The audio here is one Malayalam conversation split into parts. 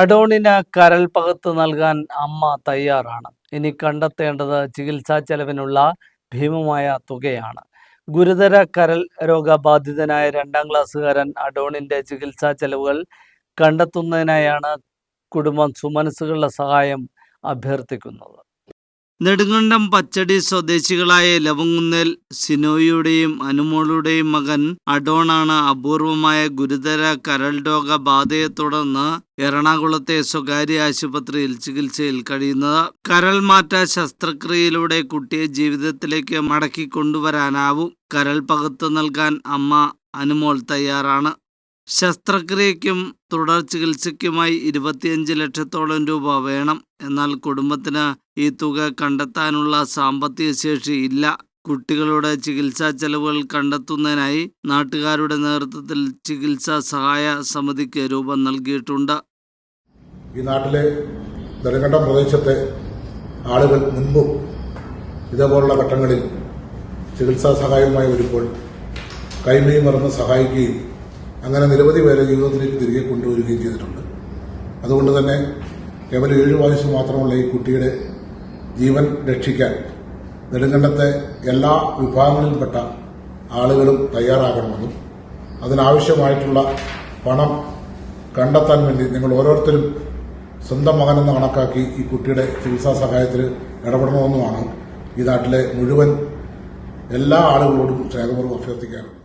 അഡോണിന് കരൽ പകത്ത് നൽകാൻ അമ്മ തയ്യാറാണ്. ഇനി കണ്ടെത്തേണ്ടത് ചികിത്സാ ചെലവിനുള്ള ഭീമമായ തുകയാണ്. ഗുരുതര കരൽ രോഗബാധിതനായ രണ്ടാം ക്ലാസ്സുകാരൻ അഡോണിന്റെ ചികിത്സാ ചെലവുകൾ കണ്ടെത്തുന്നതിനായാണ് കുടുംബം സുമനസ്സുകളുടെ സഹായം അഭ്യർത്ഥിക്കുന്നത്. നെടുങ്കണ്ടം പച്ചടി സ്വദേശികളായ ലവങ്ങുന്നേൽ സിനോയുടെയും അനുമോളുടെയും മകൻ അഡോണാണ് അപൂർവമായ ഗുരുതര കരൾ രോഗ ബാധയെ തുടർന്ന് എറണാകുളത്തെ സ്വകാര്യ ആശുപത്രിയിൽ ചികിത്സയിൽ കഴിയുന്നത്. കരൾ മാറ്റ ശസ്ത്രക്രിയയിലൂടെ കുട്ടിയെ ജീവിതത്തിലേക്ക് മടക്കി കൊണ്ടുവരാനാവും. കരൾ പകുത്ത് നൽകാൻ അമ്മ അനുമോൾ തയ്യാറാണ്. ശസ്ത്രക്രിയയ്ക്കും തുടർ ചികിത്സയ്ക്കുമായി ഇരുപത്തിയഞ്ച് ലക്ഷത്തോളം രൂപ വേണം. എന്നാൽ കുടുംബത്തിന് ഈ തുക കണ്ടെത്താനുള്ള സാമ്പത്തിക ശേഷി ഇല്ല. കുട്ടികളുടെ ചികിത്സാ ചെലവുകൾ കണ്ടെത്തുന്നതിനായി നാട്ടുകാരുടെ നേതൃത്വത്തിൽ ചികിത്സാ സഹായ സമിതിക്ക് രൂപം നൽകിയിട്ടുണ്ട്. ഈ നാട്ടിലെ നെടുങ്കണ്ടം പ്രദേശത്തെ ആളുകൾ മുൻപും ഇതേപോലുള്ള ഘട്ടങ്ങളിൽ ചികിത്സാ സഹായവുമായി വരുമ്പോൾ കൈമയും മറന്ന് സഹായിക്കുകയും അങ്ങനെ നിരവധി പേരെ ജീവിതത്തിലേക്ക് തിരികെ കൊണ്ടുവരികയും ചെയ്തിട്ടുണ്ട്. അതുകൊണ്ട് തന്നെ കേവലം ഏഴ് വയസ്സ് മാത്രമുള്ള ഈ കുട്ടിയുടെ ജീവൻ രക്ഷിക്കാൻ നെടുങ്കണ്ടത്തെ എല്ലാ വിഭാഗങ്ങളിൽപ്പെട്ട ആളുകളും തയ്യാറാകണമെന്നും അതിനാവശ്യമായിട്ടുള്ള പണം കണ്ടെത്താൻ വേണ്ടി നിങ്ങൾ ഓരോരുത്തരും സ്വന്തം മകനെന്ന് കണക്കാക്കി ഈ കുട്ടിയുടെ ചികിത്സാ സഹായത്തിൽ ഇടപെടണമെന്നുമാണ് ഈ നാട്ടിലെ മുഴുവൻ എല്ലാ ആളുകളോടും സ്നേഹപൂർവം അഭ്യർത്ഥിക്കാറുള്ളത്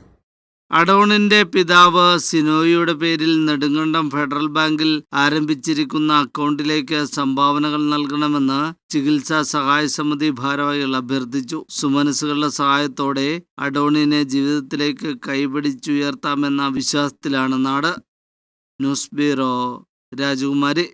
അഡോണിന്റെ പിതാവ് സിനോയിയുടെ പേരിൽ നെടുങ്കണ്ടം ഫെഡറൽ ബാങ്കിൽ ആരംഭിച്ചിരിക്കുന്ന അക്കൗണ്ടിലേക്ക് സംഭാവനകൾ നൽകണമെന്ന് ചികിത്സാ സഹായ സമിതി ഭാരവാഹികൾ അഭ്യർത്ഥിച്ചു. സുമനസുകളുടെ സഹായത്തോടെ അഡോണിനെ ജീവിതത്തിലേക്ക് കൈപിടിച്ചുയർത്താമെന്ന വിശ്വാസത്തിലാണ് നാട്. ന്യൂസ് ബ്യൂറോ രാജകുമാരി.